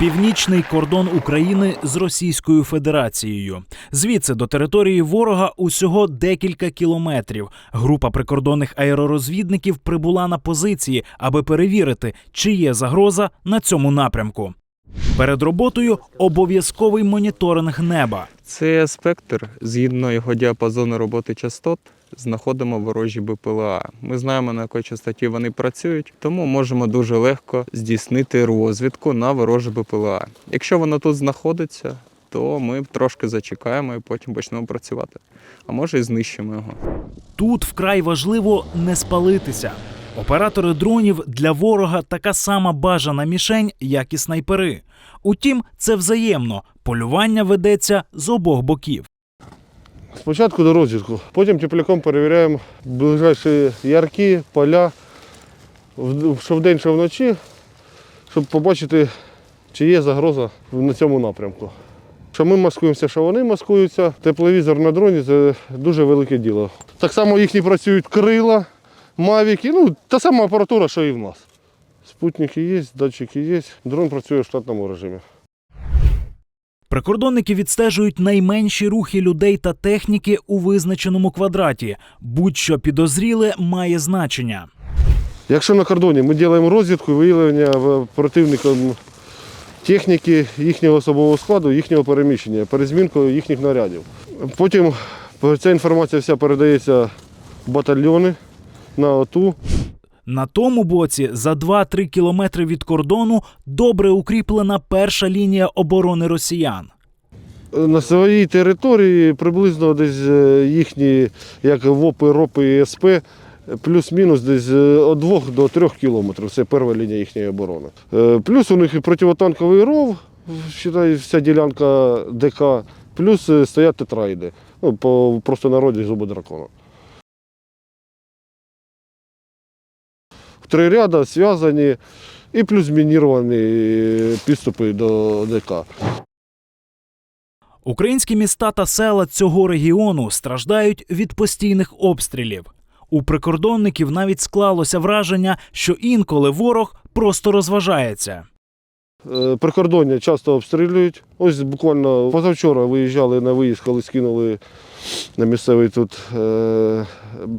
Північний кордон України з Російською Федерацією. Звідси до території ворога усього декілька кілометрів. Група прикордонних аеророзвідників прибула на позиції, аби перевірити, чи є загроза на цьому напрямку. Перед роботою обов'язковий моніторинг неба. Це спектр, згідно його діапазону роботи частот, знаходимо ворожі БПЛА. Ми знаємо, на якій частоті вони працюють, тому можемо дуже легко здійснити розвідку на ворожі БПЛА. Якщо воно тут знаходиться, то ми трошки зачекаємо і потім почнемо працювати. А може і знищимо його. Тут вкрай важливо не спалитися. Оператори дронів для ворога така сама бажана мішень, як і снайпери. Утім, це взаємно. Полювання ведеться з обох боків. Спочатку до розвідку, потім тепляком перевіряємо ближайші ярки, поля, що вдень, що вночі, щоб побачити, чи є загроза на цьому напрямку. Що ми маскуємося, що вони маскуються. Тепловізор на дроні це дуже велике діло. Так само їхні працюють крила, мавіки, ну та сама апаратура, що і в нас. Спутники є, датчики є, дрон працює в штатному режимі. Прикордонники відстежують найменші рухи людей та техніки у визначеному квадраті. Будь-що підозріле має значення. Якщо на кордоні ми робимо розвідку, виявлення в- противником техніки, їхнього особового складу, їхнього переміщення, перезмінку їхніх нарядів. Потім ця інформація вся передається в батальйони на ОТУ. На тому боці, за 2-3 кілометри від кордону, добре укріплена перша лінія оборони росіян. На своїй території приблизно десь е, їхні, як ВОПи, РОПи і СП, плюс-мінус десь е, від 2 до 3 кілометрів. Це перша лінія їхньої оборони. Е, Плюс у них і противотанковий ров, вважаю, вся ділянка ДК, плюс е, стоять тетраїди. Ну, по просто народі зуби дракона. Три ряда зв'язані і плюс мініровані підступи до ДК. Українські міста та села цього регіону страждають від постійних обстрілів. У прикордонників навіть склалося враження, що інколи ворог просто розважається. Е, Прикордоння часто обстрілюють. Ось буквально позавчора виїжджали на виїзд, коли скинули на місцевий тут е,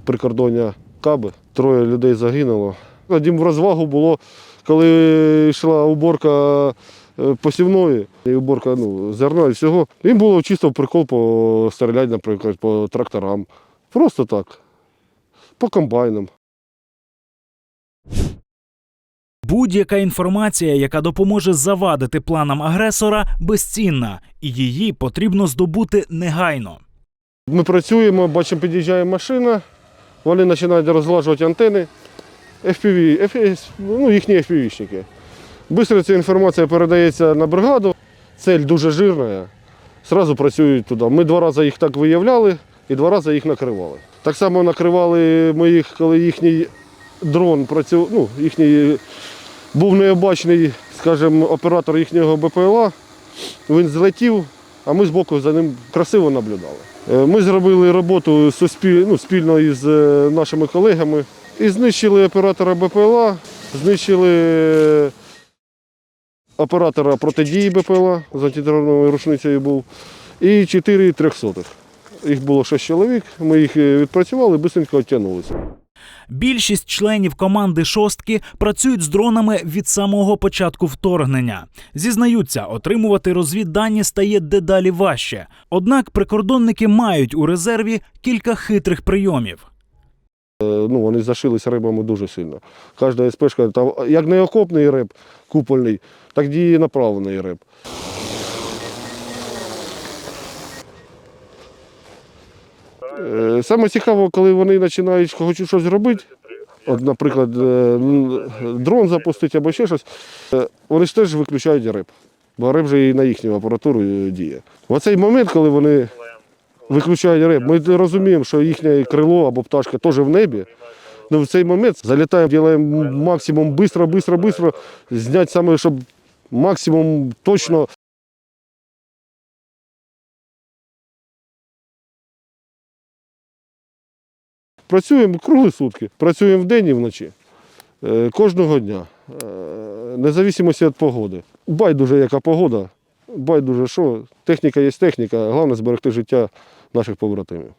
прикордоння каби. Троє людей загинуло. Дім в розвагу було, коли йшла уборка е, посівної, і уборка ну, зерна і всього. Їм було чисто прикол постріляти, наприклад, по тракторам. Просто так. По комбайнам. Будь-яка інформація, яка допоможе завадити планам агресора, безцінна, і її потрібно здобути негайно. Ми працюємо, бачимо, під'їжджає машина, вони починають розлажувати антени, FPV, FPV, ну, їхні FPV-шники. Бистро ця інформація передається на бригаду, цель дуже жирна, зразу працюють туди. Ми два рази їх так виявляли і два рази їх накривали. Так само накривали ми їх, коли їхній дрон працював, ну, їхній був необачний, скажімо, оператор їхнього БПЛА, він злетів, а ми збоку за ним красиво наблюдали. Е, Ми зробили роботу суспіль- ну, спільно із е, нашими колегами і знищили оператора БПЛА, знищили е, оператора протидії БПЛА з антидроновою рушницею був, і 4 трьохсотих. Їх було 6 чоловік, ми їх е, відпрацювали, швидко відтягнулися. Більшість членів команди шостки працюють з дронами від самого початку вторгнення. Зізнаються, отримувати розвіддані стає дедалі важче. Однак прикордонники мають у резерві кілька хитрих прийомів. Е, Ну, вони зашилися рибами дуже сильно. Кожна СПшка, там, як не окопний риб купольний, так і направлений риб. Е, Саме цікаво, коли вони починають хочуть щось робити, от, наприклад, е, дрон запустити або ще щось, вони ж теж виключають риб, бо риб же і на їхню апаратуру діє. В оцей момент, коли вони виключають риб, ми розуміємо, що їхнє крило або пташка теж в небі. Ну, в цей момент залітаємо, робимо максимум швидко, швидко, швидко, зняти саме, щоб максимум точно Працюємо круглі сутки, працюємо вдень і вночі. Е, Кожного дня, е, незалежно від погоди. байдуже, яка погода, байдуже що. Техніка є техніка, головне зберегти життя наших побратимів.